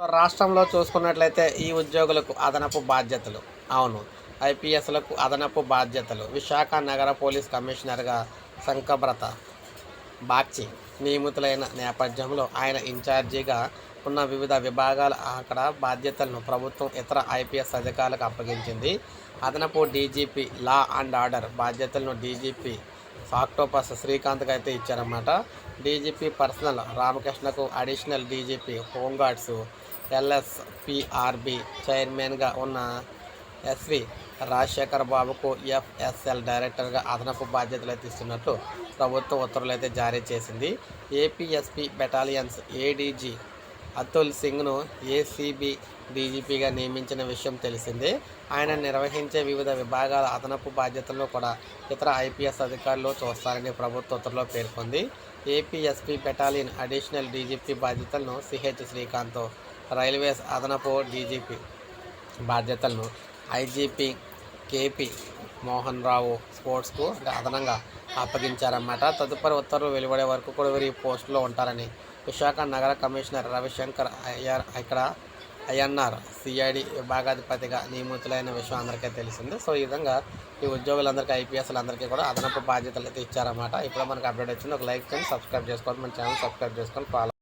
రాష్ట్రంలో చూసుకున్నట్లయితే ఈ ఉద్యోగులకు అదనపు బాధ్యతలు. అవును ఐపీఎస్లకు అదనపు బాధ్యతలు. విశాఖ నగర పోలీస్ కమిషనర్గా శంకభ్రత బాగ్చి నియమితులైన నేపథ్యంలో ఆయన ఇన్ఛార్జిగా ఉన్న వివిధ విభాగాల అక్కడ బాధ్యతలను ప్రభుత్వం ఇతర ఐపీఎస్ అధికారులకు అప్పగించింది. అదనపు డీజీపీ లా అండ్ ఆర్డర్ బాధ్యతలను డీజీపీ ఆక్టోపస్ శ్రీకాంత్కి అయితే ఇచ్చారన్నమాట. DGP personnel రామకృష్ణకు additional DGP home guards LSPRB చైర్మన్గా ఉన్న ఎస్వి రాజశేఖర్ బాబుకు ఎఫ్ఎస్ఎల్ డైరెక్టర్గా అదనపు బాధ్యతలు అయితే ఇస్తున్నట్టు ప్రభుత్వ ఉత్తర్వులు అయితే జారీ చేసింది. ఏపీఎస్పి బెటాలియన్స్ ఏడీజీ అతుల్ సింగ్ను ఏసీబీ డీజీపీగా నియమించిన విషయం తెలిసిందే. ఆయన నిర్వహించే వివిధ విభాగాల అదనపు బాధ్యతలను కూడా ఇతర ఐపీఎస్ అధికారులు చూస్తారని ప్రభుత్వ ఉత్తర్వులో పేర్కొంది. ఏపీఎస్పీ బెటాలియన్ అడిషనల్ డీజీపీ బాధ్యతలను సిహెచ్ శ్రీకాంత్ రైల్వేస్ అదనపు డీజీపీ బాధ్యతలను ఐజీపీ కేపీ మోహన్ రావు స్పోర్ట్స్కు అంటే అదనంగా అప్పగించారన్నమాట. తదుపరి ఉత్తర్వులు వెలువడే వరకు కూడా వీరు ఈ పోస్టులో ఉంటారని విశాఖ నగర కమిషనర్ రవిశంకర్ అయ్యార్ ఇక్కడ ఐఎన్ఆర్ సిఐడి విభాగాధిపతిగా నియమితులైన విషయం అందరికీ తెలిసింది. సో ఈ విధంగా ఈ ఉద్యోగులందరికీ ఐపీఎస్లందరికీ కూడా అదనపు బాధ్యతలు అయితే ఇచ్చారన్నమాట. ఇప్పుడు మనకు అప్డేట్ వచ్చింది. ఒక లైక్ చేయండి సబ్స్క్రైబ్ చేసుకోండి మన ఛానల్ సబ్స్క్రైబ్ చేసుకొని ఫాలో